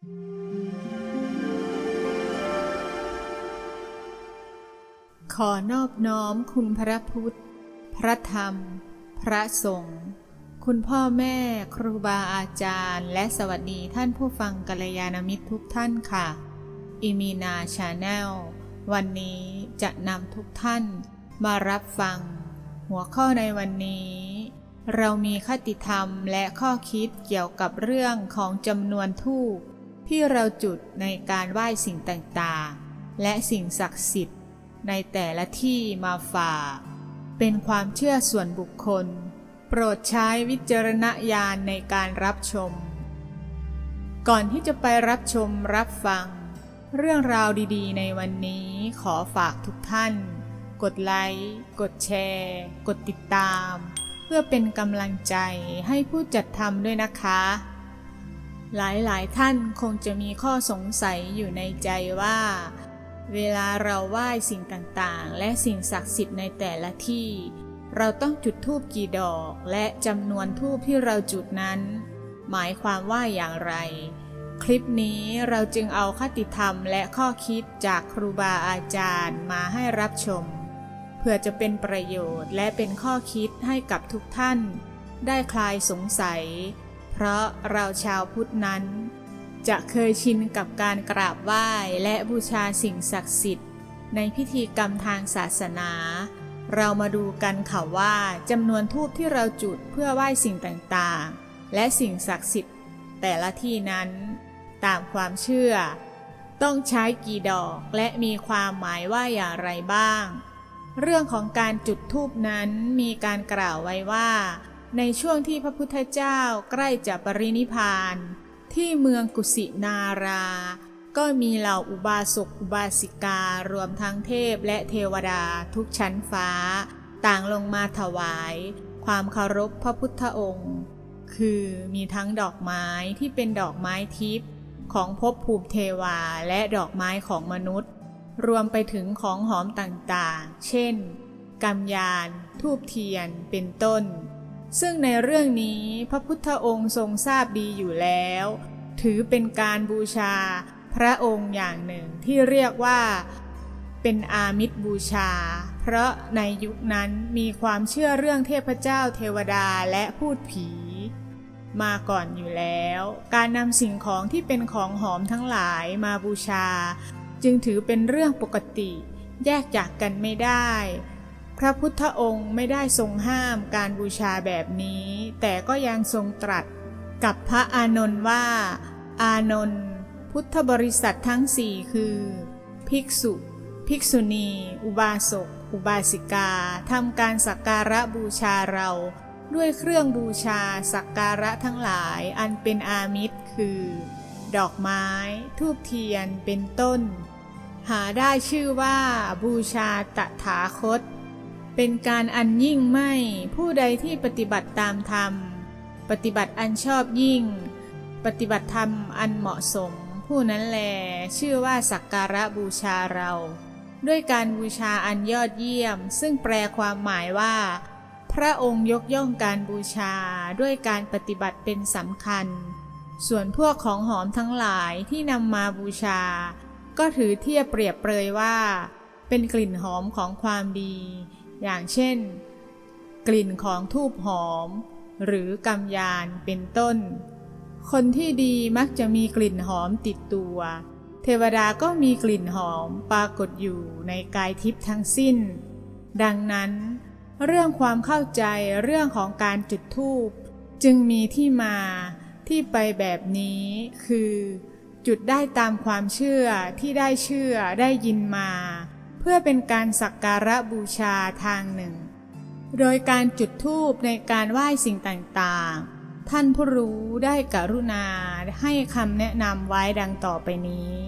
ขอนอบน้อมคุณพระพุทธ พระธรรม พระสงฆ์ คุณพ่อแม่ ครูบาอาจารย์ และสวัสดีท่านผู้ฟังกัลยาณมิตรทุกท่านค่ะ อิมีนาชาแนล วันนี้จะนำทุกท่านมารับฟัง หัวข้อในวันนี้ เรามีคติธรรมและข้อคิดเกี่ยวกับเรื่องของจำนวนทูป ที่เราจุดในการไหว้สิ่งต่างๆ และสิ่งศักดิ์สิทธิ์ ในแต่ละที่มาฝากเป็นความเชื่อส่วนบุคคล โปรดใช้วิจารณญาณในการรับชม ก่อนที่จะไปรับชมรับฟัง เรื่องราวดีๆ ในวันนี้ขอฝากทุกท่าน กดไลค์ กดแชร์ กดติดตาม เพื่อเป็นกำลังใจให้ผู้จัดทำด้วยนะคะ หลายๆ ท่านคงจะมีข้อสงสัยอยู่ในใจว่า เวลาเราไหว้สิ่งต่างๆ และสิ่งศักดิ์สิทธิ์ในแต่ละที่ เราต้องจุดธูปกี่ดอกและจำนวนธูปที่เราจุดนั้น หมายความว่าอย่างไร คลิปนี้เราจึงเอาคติธรรมและข้อคิดจากครูบาอาจารย์มาให้รับชม เพื่อจะเป็นประโยชน์และเป็นข้อคิดให้กับทุกท่าน ได้คลายสงสัย ราะเราชาวพุทธนั้น จะเคยชินกับการกราบไหว้และบูชาสิ่งศักดิ์สิทธิ์ ในพิธีกรรมทางศาสนา เรามาดูกันค่ะว่าจำนวนทูบที่เราจุดเพื่อไหว้สิ่งต่างๆ และสิ่งศักดิ์สิทธิ์ แต่ละที่นั้น ตามความเชื่อ ต้องใช้กี่ดอกและมีความหมายว่าอย่างไรบ้าง เรื่องของการจุดธูปนั้นมีการกล่าวไว้ว่า ในช่วงที่พระพุทธเจ้าใกล้จะปรินิพาน ที่เมืองกุสินารา ก็มีเหล่าอุบาสกอุบาสิการวมทั้งเทพและเทวดาทุกชั้นฟ้า ต่างลงมาถวาย ความเคารพพระพุทธองค์ คือมีทั้งดอกไม้ที่เป็นดอกไม้ทิพย์ของภพภูมิเทวาและดอกไม้ของมนุษย์ รวมไปถึงของหอมต่างๆ เช่นกำยาน ทูบเทียน เป็นต้น ซึ่งในเรื่องนี้พระพุทธองค์ทรงทราบดีอยู่แล้ว ถือเป็นการบูชาพระองค์อย่างหนึ่งที่เรียกว่า เป็นอามิตรบูชา เพราะในยุคนั้นมีความเชื่อเรื่องเทพเจ้าเทวดาและพูดผี มาก่อนอยู่แล้ว การนำสิ่งของที่เป็นของหอมทั้งหลายมาบูชา จึงถือเป็นเรื่องปกติ แยกจากกันไม่ได้ พระพุทธองค์ไม่ได้ทรงห้ามการบูชาแบบนี้ แต่ก็ยังทรงตรัสกับพระอานนท์ว่า อานนท์พุทธบริษัททั้งสี่คือ ภิกษุ ภิกษุณี อุบาสก อุบาสิกาทำการสักการะบูชาเรา ด้วยเครื่องบูชาสักการะทั้งหลายอันเป็นอามิตรคือ ดอกไม้ ทูบเทียนเป็นต้น หาได้ชื่อว่าบูชาตถาคต เป็นการอันยิ่งไม่ ผู้ใดที่ปฏิบัติตามธรรม ปฏิบัติอันชอบยิ่ง ปฏิบัติธรรมอันเหมาะสม ผู้นั้นแล ชื่อว่าสักการะบูชาเรา ด้วยการบูชาอันยอดเยี่ยม ซึ่งแปลความหมายว่า พระองค์ยกย่องการบูชาด้วยการปฏิบัติเป็นสำคัญ ส่วนพวกของหอมทั้งหลายที่นำมาบูชา ก็ถือเทียบเปรียบเปรยว่า เป็นกลิ่นหอมของความดี อย่างเช่น กลิ่นของทูบหอม หรือกำยานเป็นต้น คนที่ดีมักจะมีกลิ่นหอมติดตัว เทวดาก็มีกลิ่นหอมปรากฏอยู่ในกายทิพย์ทั้งสิ้น ดังนั้น เรื่องความเข้าใจเรื่องของการจุดธูปจึงมีที่มาที่ไปแบบนี้คือ จุดได้ตามความเชื่อที่ได้เชื่อได้ยินมา เพื่อเป็นการสักการะบูชาทางหนึ่ง โดยการจุดธูปในการไหว้สิ่งต่างๆ ท่านผู้รู้ได้กรุณาให้คำแนะนำไว้ดังต่อไปนี้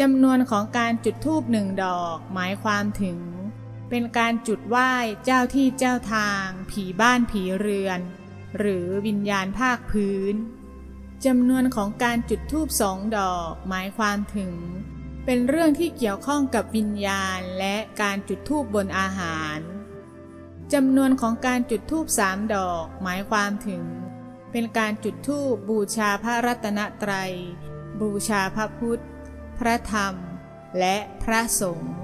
จำนวนของการจุดธูปหนึ่งดอกหมายความถึง เป็นการจุดไหว้เจ้าที่เจ้าทาง ผีบ้านผีเรือน หรือวิญญาณภาคพื้นจำนวนของการจุดธูปสองดอกหมายความถึง เป็นเรื่องที่เกี่ยวข้องกับวิญญาณและการจุดธูปบนอาหารจำนวนของการจุดธูปสามดอก หมายความถึง เป็นการจุดธูปบูชาพระรัตนตรัย บูชาพระพุทธ พระธรรม และพระสงฆ์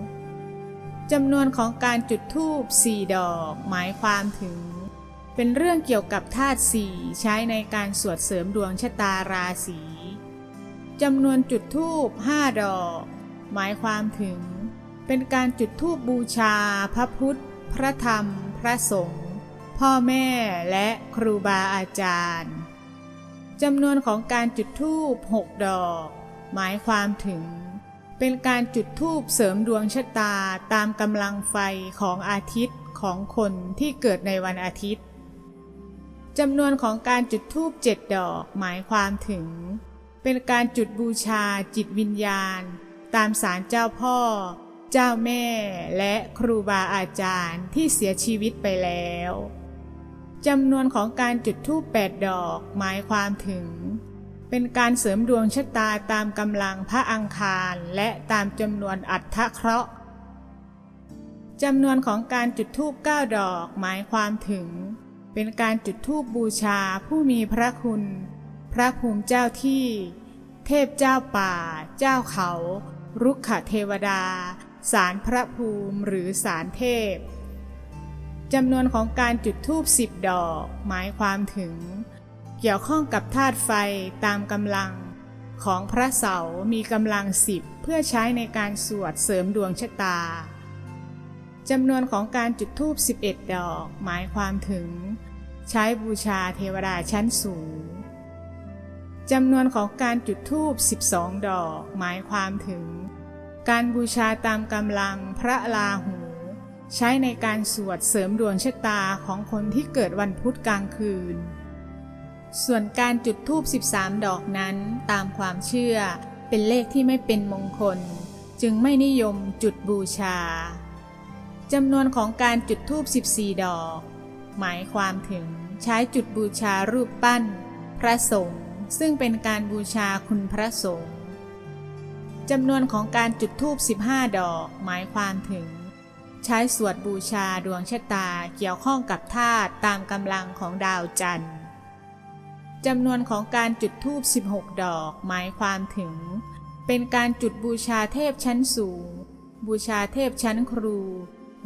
จำนวนของการจุดธูปสี่ดอก หมายความถึง เป็นเรื่องเกี่ยวกับธาตุสี่ใช้ในการสวดเสริมดวงชะตาราศี จำนวนจุดธูปห้าดอก หมายความถึง เป็นการจุดธูปบูชา พระพุทธ พระธรรม พระสงฆ์พ่อแม่และครูบาอาจารย์จำนวนของการจุดธูปหกดอก หมายความถึง เป็นการจุดธูปเสริมดวงชะตาตามกำลังไฟของอาทิตย์ของคนที่เกิดในวันอาทิตย์จำนวนของการจุดธูปเจ็ดดอก หมายความถึง เป็นการจุดบูชาจิตวิญญาณ ตามสารเจ้าพ่อ เจ้าแม่และครูบาอาจารย์ที่เสียชีวิตไปแล้วจำนวนของการจุดธูปแปดดอกหมายความถึง เป็นการเสริมดวงชะตาตามกำลังพระอังคารและตามจำนวนอัฐเคราะห์จำนวนของการจุดธูปเก้าดอกหมายความถึง เป็นการจุดธูปบูชาผู้มีพระคุณ ระภูมิเจ้าที่ เทพเจ้าป่า เจ้าเขา รุกขเทวดา สารพระภูมิหรือสารเทพจำนวนของการจุดธูปสิบดอก หมายความถึง เกี่ยวข้องกับธาตุไฟตามกำลัง ของพระเสามีกำลังสิบเพื่อใช้ในการสวดเสริมดวงชะตาจำนวนของการจุดธูป11 ดอก หมายความถึง ใช้บูชาเทวดาชั้นสูง จำนวนของการจุดธูป 12 ดอก หมายความถึง การบูชาตามกำลังพระลาหู ใช้ในการสวดเสริมดวงชะตาของคนที่เกิดวันพุธกลางคืน ส่วนการจุดธูป 13 ดอกนั้นตามความเชื่อเป็นเลขที่ไม่เป็นมงคล จึงไม่นิยมจุดบูชาจำนวนของการจุดธูป 14 ดอก หมายความถึงใช้จุดบูชารูปปั้น พระสงฆ์ ซึ่งเป็นการบูชาคุณพระสงฆ์จำนวนของการจุดธูป15 ดอก หมายความถึง ใช้สวดบูชาดวงชะตาเกี่ยวข้องกับธาตุตามกำลังของดาวจันทร์จำนวนของการจุดธูป16 ดอก หมายความถึง เป็นการจุดบูชาเทพชั้นสูง บูชาเทพชั้นครู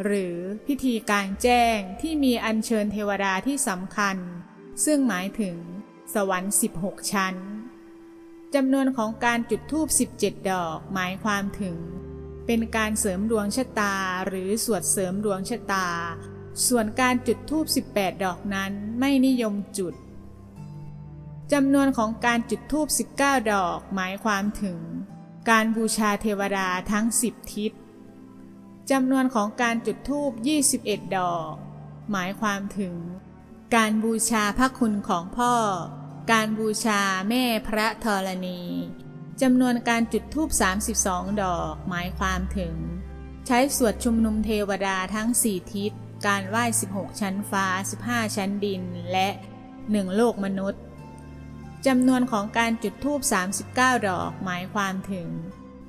หรือพิธีการแจ้งที่มีอัญเชิญเทวดาที่สำคัญ ซึ่งหมายถึง สวรรค์ 16 ชั้นจำนวนของการจุดธูป 17 ดอกหมายความถึง เป็นการเสริมดวงชะตาหรือสวดเสริมดวงชะตา ส่วนการจุดธูป 18 ดอกนั้นไม่นิยมจุดจำนวนของการจุดธูป 19 ดอกหมายความถึง การบูชาเทวดาทั้ง 10 ทิศจำนวนของการจุดธูป 21 ดอก หมายความถึง การบูชาพระคุณของพ่อ การบูชาแม่พระธรณีจำนวนการจุดธูป 32 ดอกหมายความถึง ใช้สวดชุมนุมเทวดาทั้ง 4 ทิศ การไหว้ 16 ชั้นฟ้า 15 ชั้นดิน และ 1 โลกมนุษย์จำนวนของการจุดธูป 39 ดอกหมายความถึง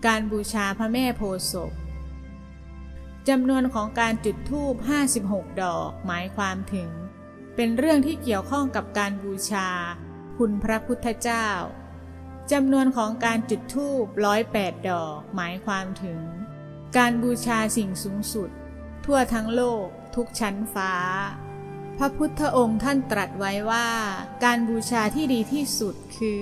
การบูชาพระแม่โพธิ์ศพจำนวนของการจุดธูป 56 ดอกหมายความถึง เป็นเรื่องที่เกี่ยวข้องกับการบูชา คุณพระพุทธเจ้าจำนวนของการจุดธูปร้อยแปดดอกหมายความถึง การบูชาสิ่งสูงสุด ทั่วทั้งโลกทุกชั้นฟ้า พระพุทธองค์ท่านตรัสไว้ว่า การบูชาที่ดีที่สุดคือ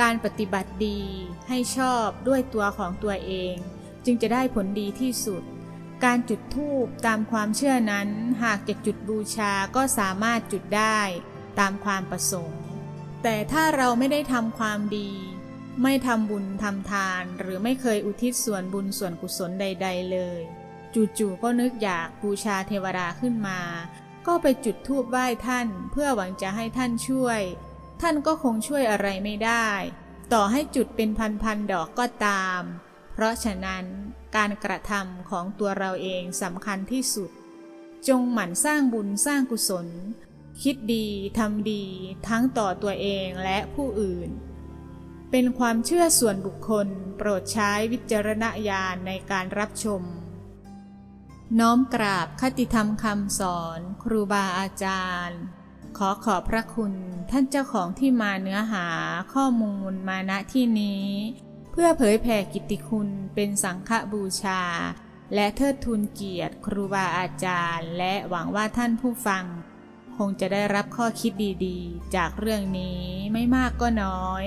การปฏิบัติดีให้ชอบด้วยตัวของตัวเอง จึงจะได้ผลดีที่สุด การจุดธูปตามความเชื่อนั้น หากจะจุดบูชาก็สามารถจุดได้ตามความประสงค์ แต่ถ้าเราไม่ได้ทำความดี ไม่ทำบุญทำทาน หรือไม่เคยอุทิศส่วนบุญส่วนกุศลใด ๆ เลย จู่ๆก็นึกอยากบูชาเทวดาขึ้นมา ก็ไปจุดธูปไหว้ท่าน เพื่อหวังจะให้ท่านช่วย ท่านก็คงช่วยอะไรไม่ได้ ต่อให้จุดเป็นพันๆดอกก็ตาม เพราะฉะนั้นการกระทำของตัวเราเองสำคัญที่สุด จงหมั่นสร้างบุญสร้างกุศล คิดดีทำดีทั้งต่อตัวเองและผู้อื่น เป็นความเชื่อส่วนบุคคลโปรดใช้วิจารณญาณในการรับชม น้อมกราบคติธรรมคำสอน ครูบาอาจารย์ ขอขอบพระคุณท่านเจ้าของที่มาเนื้อหาข้อมูลมาณที่นี้ เพื่อเผยแผ่กิตติคุณเป็นสังฆบูชา และเทิดทูนเกียรติ ครูบาอาจารย์ และหวังว่าท่านผู้ฟัง คงจะได้รับข้อคิดดีๆ จากเรื่องนี้ไม่มากก็น้อย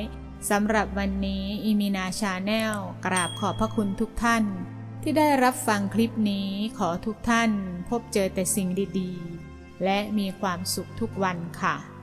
สำหรับวันนี้อิมินาชาแนลกราบขอบพระคุณทุกท่าน ที่ได้รับฟังคลิปนี้ขอทุกท่าน พบเจอแต่สิ่งดีๆ และมีความสุขทุกวันค่ะ